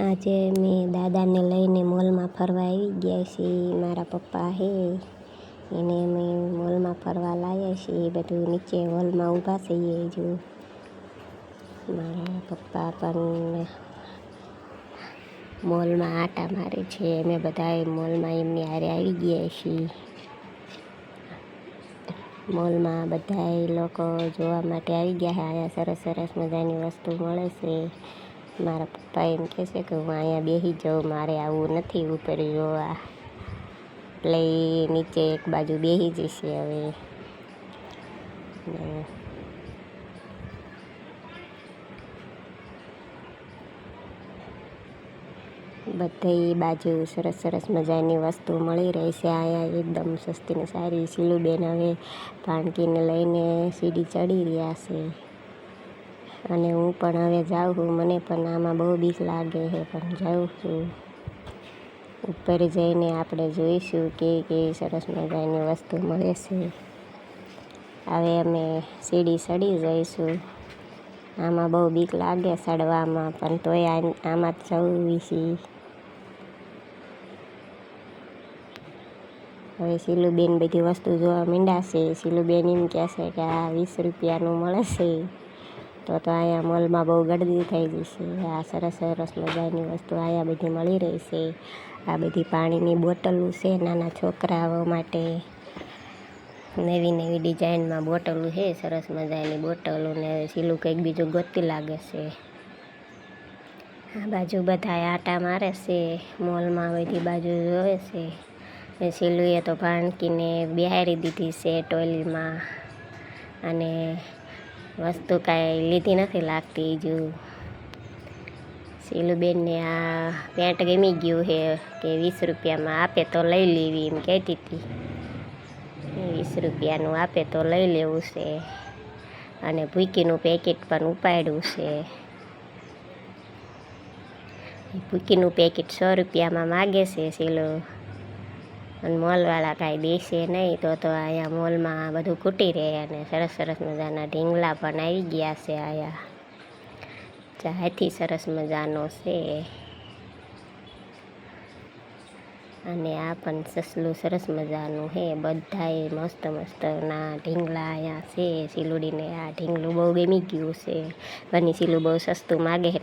આજે મેં દાદાને લઈને મોલમાં ફરવા આવી ગયા છીએ. મારા પપ્પા હે. એને અમે મોલમાં ફરવા લાવ્યા છીએ. બધું નીચે હોલમાં ઊભા થઈએ જો. મારા પપ્પા પણ મોલમાં આટા મારે છે. અમે બધાએ મોલમાં એમની હારે આવી ગયા છીએ. મોલમાં બધાએ લોકો જોવા માટે આવી ગયા છે. અહીંયા સરસ સરસ મજાની વસ્તુ મળે છે. મારા પપ્પા એમ કહે છે કે હું અહીંયા બેસી જાઉં, મારે આવું નથી ઉપર જોવા. એટલે નીચે એક બાજુ બેસી જશે હવે. બધી બાજુ સરસ સરસ મજાની વસ્તુ મળી રહી છે. અહીંયા એકદમ સસ્તી ને સારી સીલુબેન હવે ભાણકીને લઈને સીડી ચડી રહ્યા છે. અને હું પણ હવે જાઉં છું. મને પણ આમાં બહુ બીક લાગે છે, પણ જાઉં છું. ઉપર જઈને આપણે જોઈશું કે કેવી સરસ મજાની વસ્તુ મળે છે. હવે અમે સીડી ચડી જઈશું. આમાં બહુ બીક લાગે ચડવામાં પણ તોય આમાં જવું છીએ હવે શીલુબેન બધી વસ્તુ જોવા મીંડાશે છે. શીલુબેન એમ કહેશે કે આ વીસ રૂપિયાનું મળે છે. તો તો અહીંયા મોલમાં બહુ ગળદી થઈ જશે આ સરસ સરસ મજાની વસ્તુ અહીંયા બધી મળી રહી છે. આ બધી પાણીની બોટલો છે નાના છોકરાઓ માટે. નવી નવી ડિઝાઇનમાં બોટલો છે, સરસ મજાની બોટલો ને સીલું કંઈક બીજું ગોતી લાગે છે. આ બાજુ બધા આટા મારે છે, મોલમાં બધી બાજુ જોવે છે. ને સીલુએ તો ભાણકીને બિહારી દીધી છે ટોયલીમાં અને વસ્તુ કાંઈ લીધી નથી લાગતી જો. શીલુબેનને આ પેન્ટ ગમી ગયું છે કે વીસ રૂપિયામાં આપે તો લઈ લેવી એમ કહેતી હતી. વીસ રૂપિયાનું આપે તો લઈ લેવું છે. અને ભૂકીનું પેકેટ પણ ઉપાડ્યું છે. ભૂકીનું પેકેટ સો રૂપિયામાં માગે છે શીલો. અને મોલવાળા કાંઈ દેશે નહીં તો તો અહીંયા મોલમાં બધું ખૂટી રહે અને સરસ સરસ મજાના ઢીંગલા પણ આવી ગયા છે અહીંયા. ચાયથી સરસ મજાનો છે. અને આ પણ સસલું સરસ મજાનું છે. બધાએ મસ્ત મસ્તના ઢીંગલા અહીંયા છે. સિલુડીને આ ઢીંગલું બહુ ગમી ગયું છે. બની સીલું બહુ સસ્તું માગે